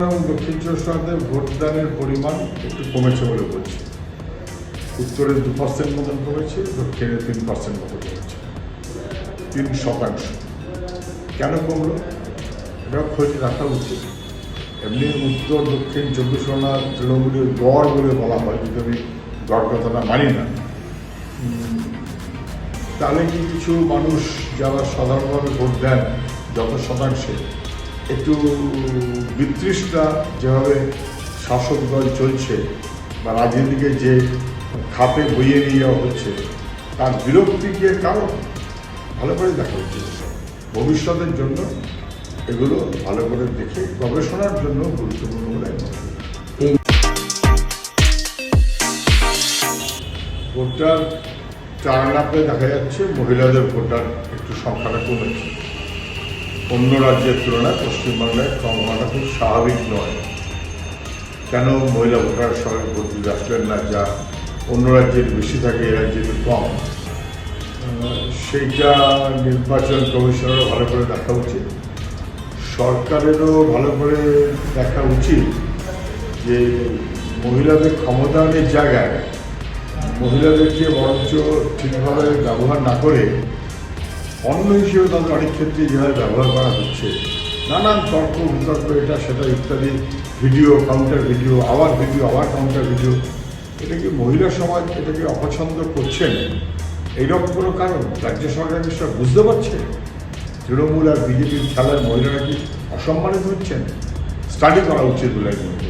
সংসদে ভোটদানের পরিমাণ একটু কমেছে বলে বলছে। উত্তরে দু পার্সেন্ট মতন কমেছে, দক্ষিণে তিন পার্সেন্ট মতো কমেছে। তিন শতাংশ। কেন কমলো? এটা খোঁজ রাখা উচিত। এমনি উত্তর, দক্ষিণ চব্বিশ পরগনা তৃণমূলের গড় বলে বলা হয়, যদি আমি গড় কথাটা মানি না। তাহলে কি কিছু মানুষ যারা সাধারণভাবে ভোট দেন, যত শতাংশে একটু বিতৃষ্ণা যেভাবে শাসক দল চলছে বা রাজনীতিকে যে খাপে বইয়ে নিয়ে যাওয়া হচ্ছে তার বিরক্তিকে কারণ? ভালো করে দেখা উচিত। ভবিষ্যতের জন্য এগুলো ভালো করে দেখে গবেষণার জন্য গুরুত্বপূর্ণ বলে ভোটার ভোটার চারানাপে দেখা যাচ্ছে মহিলাদের ভোটার একটু সংখ্যাটা কমেছে। অন্য রাজ্যের তুলনায় পশ্চিমবাংলায় কম হওয়াটা খুব স্বাভাবিক নয়। কেন মহিলা ভোটার সবাই ভোট দিতে আসলেন না যা অন্য রাজ্যের বেশি থাকে, এ রাজ্যে একটু কম? সেইটা নির্বাচন কমিশনেরও ভালো করে দেখা উচিত। সরকারেরও ভালো করে দেখা উচিত যে মহিলাদের ক্ষমতায়নের জায়গায় মহিলাদেরকে বরঞ্চ ঠিকভাবে ব্যবহার না করে অন্য হিসেবে তাদের অনেক ক্ষেত্রে যেভাবে ব্যবহার করা হচ্ছে, নানান তর্ক বিতর্ক, এটা, সেটা ইত্যাদি, ভিডিও কাউন্টার ভিডিও আবার ভিডিও আবার কাউন্টার ভিডিও এটা কি মহিলা সমাজ এটাকে অপছন্দ করছেন? এইরকম কোনো কারণ? রাজ্য সরকার নিশ্চয় বুঝতে পারছে? তৃণমূল আর বিজেপির খেলায় মহিলারা কি অসম্মানিত হচ্ছেন? স্টাডি করা উচিত বলে আমি।